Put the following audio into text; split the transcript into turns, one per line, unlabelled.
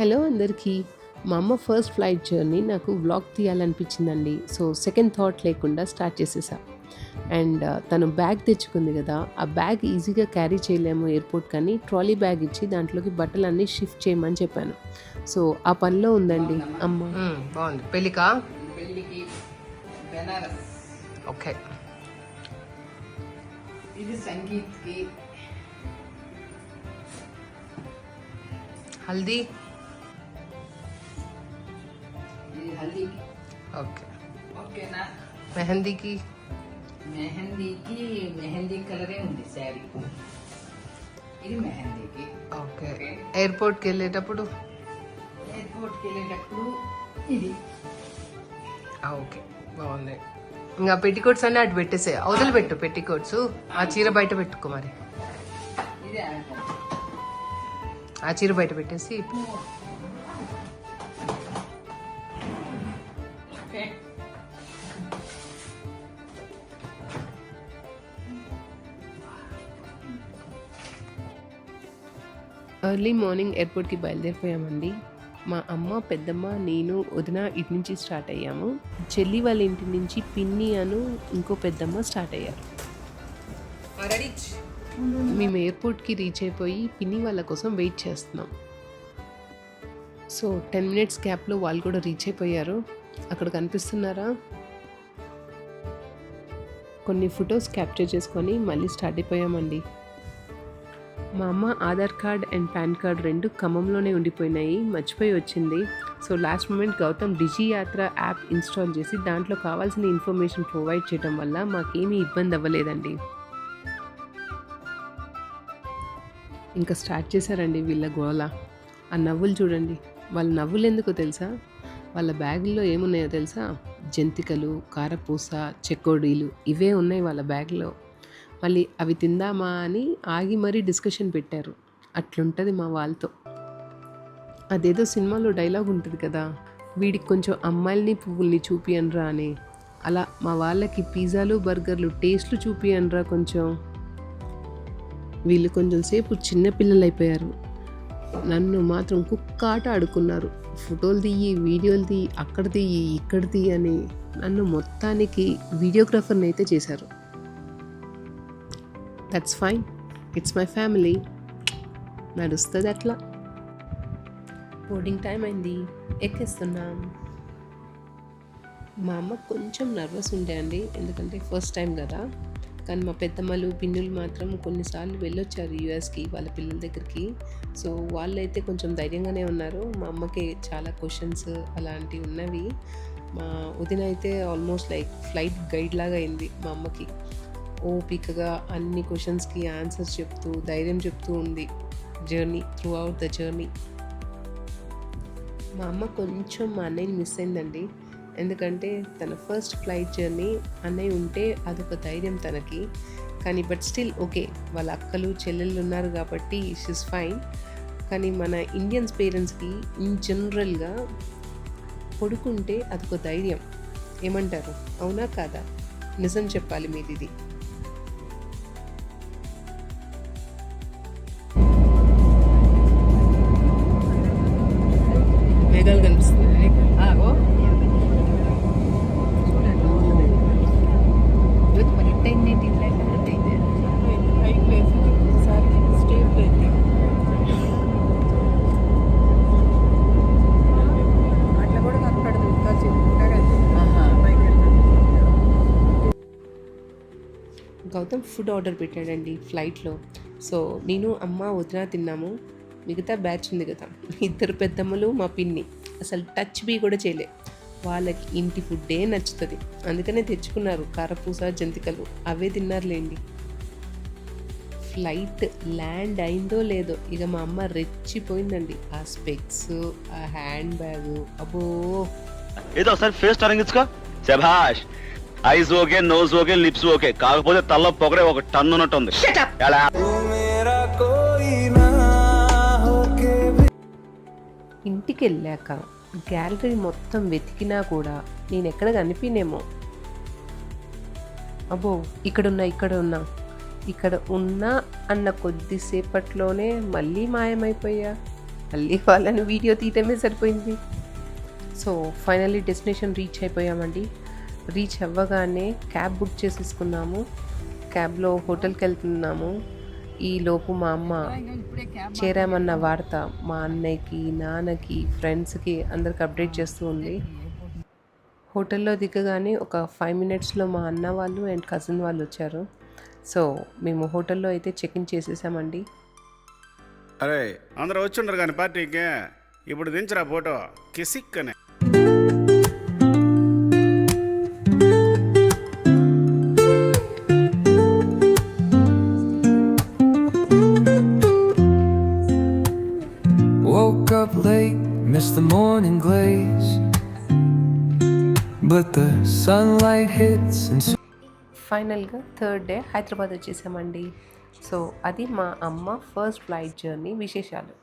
Hello అందరికీ. మా అమ్మ ఫస్ట్ ఫ్లైట్ జర్నీ నాకు వ్లాగ్ తీయాలనిపించిందండి. సో సెకండ్ థాట్ లేకుండా స్టార్ట్ చేసేసా. అండ్ తను బ్యాగ్ తెచ్చుకుంది కదా ఆ బ్యాగ్ ఈజీగా క్యారీ చేయలేము ఎయిర్పోర్ట్ కానీ ట్రాలీ బ్యాగ్ ఇచ్చి దాంట్లోకి బట్టలన్నీ షిఫ్ట్ చేయమని చెప్పాను. సో ఆ పనిలో ఉందండి. అమ్మ.
మ్మ్, బాగుంది. పెళ్ళికా?
పెళ్ళికి బెనారస్.
ఓకే.
ఇది సంగీత్కి.
హల్దీ?
ఇది హల్దీకి
ఓకే
ఓకేనా
మెహందీకి
మెహందీకి మెహందీ కలరే ఉంది శారీ ఇది మెహందీకి
ఓకే ఎయిర్పోర్ట్కి వెళ్ళేటప్పుడు
ఎయిర్పోర్ట్కి వెళ్ళేటప్పుడు ఇది
ఆ, ఓకే బాగుంది ఇంకా పెట్టికోట్స్ అన్నీ అటు పెట్టేసే అవతల పెట్టు పెట్టికోట్స్ ఆ చీర బయట పెట్టుకో మరి
ఇది ఆల్బమ్
ఆ చీర బయట పెట్టేసి
ఎర్లీ మార్నింగ్ ఎయిర్పోర్ట్కి బయలుదేరిపోయామండి. మా అమ్మ పెద్దమ్మ నేను వదిన ఇటు నుంచి స్టార్ట్ అయ్యాము. చెల్లి వాళ్ళ ఇంటి నుంచి పిన్ని అను ఇంకో పెద్దమ్మ స్టార్ట్ అయ్యారు. మేము ఎయిర్పోర్ట్కి రీచ్ అయిపోయి పిన్ని వాళ్ళ కోసం వెయిట్ చేస్తున్నాం. సో టెన్ మినిట్స్ గ్యాప్లో వాళ్ళు కూడా రీచ్ అయిపోయారు. అక్కడ కనిపిస్తున్నారా? కొన్ని ఫొటోస్ క్యాప్చర్ చేసుకొని మళ్ళీ స్టార్ట్ అయిపోయామండి. మా అమ్మ Aadhaar card and PAN card రెండు ఖమ్మంలోనే ఉండిపోయినాయి మర్చిపోయి వచ్చింది. So last moment Gautam Digi Yatra app install చేసి దాంట్లో కావాల్సిన ఇన్ఫర్మేషన్ ప్రొవైడ్ చేయడం వల్ల మాకేమీ ఇబ్బంది అవ్వలేదండి. ఇంకా స్టార్ట్ చేశారండి వీళ్ళ గోల. ఆ నవ్వులు చూడండి. వాళ్ళ నవ్వులు ఎందుకో తెలుసా? వాళ్ళ బ్యాగుల్లో ఏమున్నాయో తెలుసా? జంతికలు కారపూస చెకోడీలు ఇవే ఉన్నాయి వాళ్ళ బ్యాగ్లో. మళ్ళీ అవి తిందామా అని ఆగి మరీ డిస్కషన్ పెట్టారు. అట్లుంటుంది మా వాళ్ళతో. అదేదో సినిమాలో డైలాగ్ ఉంటుంది కదా వీడికి కొంచెం అమ్మాయిల్ని పువ్వుల్ని చూపియనరా అని. అలా మా వాళ్ళకి పిజ్జాలు బర్గర్లు టేస్ట్లు చూపియనరా కొంచెం. వీళ్ళు కొంచెం సేపు చిన్నపిల్లలు అయిపోయారు నన్ను మాత్రం కుక్క ఆట ఆడుకున్నారు. ఫోటోలు తీయి వీడియోలు తీయి అక్కడ తీయి ఇక్కడ తీయి అని నన్ను మొత్తానికి వీడియోగ్రాఫర్ని అయితే చేశారు. That's fine it's my family నడుస్తుంది అట్లా. బోర్డింగ్ టైం అయింది. ఎక్కేస్తున్నాం. మా అమ్మ కొంచెం నర్వస్ ఉండే అండి. ఎందుకంటే ఫస్ట్ టైం కదా. కానీ మా పెద్దమ్మలు పిన్నులు మాత్రం కొన్నిసార్లు వెళ్ళొచ్చారు యూఎస్కి వాళ్ళ పిల్లల దగ్గరికి. సో వాళ్ళైతే కొంచెం ధైర్యంగానే ఉన్నారు. మా అమ్మకి చాలా క్వశ్చన్స్ అలాంటివి ఉన్నవి. మా వదిన అయితే ఆల్మోస్ట్ లైక్ ఫ్లైట్ గైడ్ లాగా అయింది మా అమ్మకి. ఓపికగా అన్ని క్వశ్చన్స్కి ఆన్సర్స్ చెప్తూ ధైర్యం చెప్తూ ఉంది. Journey throughout the journey మా అమ్మ కొంచెం మా అన్నయ్యని మిస్ అయిందండి. ఎందుకంటే తన ఫస్ట్ ఫ్లైట్ జర్నీ అన్నయ్య ఉంటే అదొక ధైర్యం తనకి. కానీ బట్ స్టిల్ ఓకే వాళ్ళ అక్కలు చెల్లెళ్ళు ఉన్నారు కాబట్టి ఇస్ ఫైన్ కానీ మన ఇండియన్స్ పేరెంట్స్కి ఇన్ జనరల్గా కొడుకుంటే అదొక ధైర్యం. ఏమంటారు? అవునా కాదా? నిజం చెప్పాలి మీది ఇది గౌతమ్ ఫుడ్ ఆర్డర్ పెట్టాడండి ఫ్లైట్లో సో నేను అమ్మ వదిన తిన్నాము. మిగతా బ్యాచ్ ఉంది కదా. ఇద్దరు పెద్దమ్మలు మా పిన్ని. అసలు టచ్ బీ కూడా చేయలే. వాళ్ళకి ఇంటి ఫుడ్డే నచ్చుతుంది. అందుకనే తెచ్చుకున్నారు కారపూస జంతికలు. అవే తిన్నారులేండి. ఫ్లైట్ ల్యాండ్ అయిందో లేదో ఇక మా అమ్మ రెచ్చిపోయిందండి. ఆ స్పెక్స్ ఆ హ్యాండ్ బ్యాగ్ అబ్బో.
ఏదో ఒకసారి ఫేస్ శభాష్ eyes okay nose okay lips okay కాకపోతే తల్ల పొగరే ఒక టన్ను ఉన్నట్టుంది?
ఇంటికి వెళ్ళాక గ్యాలరీ మొత్తం వెతికినా కూడా నేను ఎక్కడ కనిపినేమో. అబ్బో ఇక్కడున్నా ఇక్కడ ఉన్నా ఇక్కడ ఉన్నా అన్న కొద్దిసేపట్లోనే మళ్ళీ మాయమైపోయా. మళ్ళీ వాళ్ళని వీడియో తీయటమే సరిపోయింది. సో ఫైనల్లీ డెస్టినేషన్ రీచ్ అయిపోయామండి. రీచ్ అవ్వగానే క్యాబ్ బుక్ చేసేసుకున్నాము. క్యాబ్లో హోటల్కి వెళ్తున్నాము. ఈ లోపు మా అమ్మ చేరామన్న వార్త మా అన్నయ్యకి నాన్నకి ఫ్రెండ్స్కి అందరికి అప్డేట్ చేస్తూ ఉంది. హోటల్లో దిగగానే ఒక ఫైవ్ మినిట్స్లో మా అన్న వాళ్ళు అండ్ కజిన్ వాళ్ళు వచ్చారు. సో మేము హోటల్లో అయితే చెక్ ఇన్ చేసేసామండి.
అరే అందరూ వచ్చిండ్రు కానీ పార్టీకి. ఇప్పుడు దించరా ఫోటో. కిసిక్ అనే
But the sunlight hits and
ఫైనల్గా థర్డ్ డే హైదరాబాద్ వచ్చేసామండి. సో అది మా అమ్మ ఫస్ట్ ఫ్లైట్ జర్నీ విశేషాలు.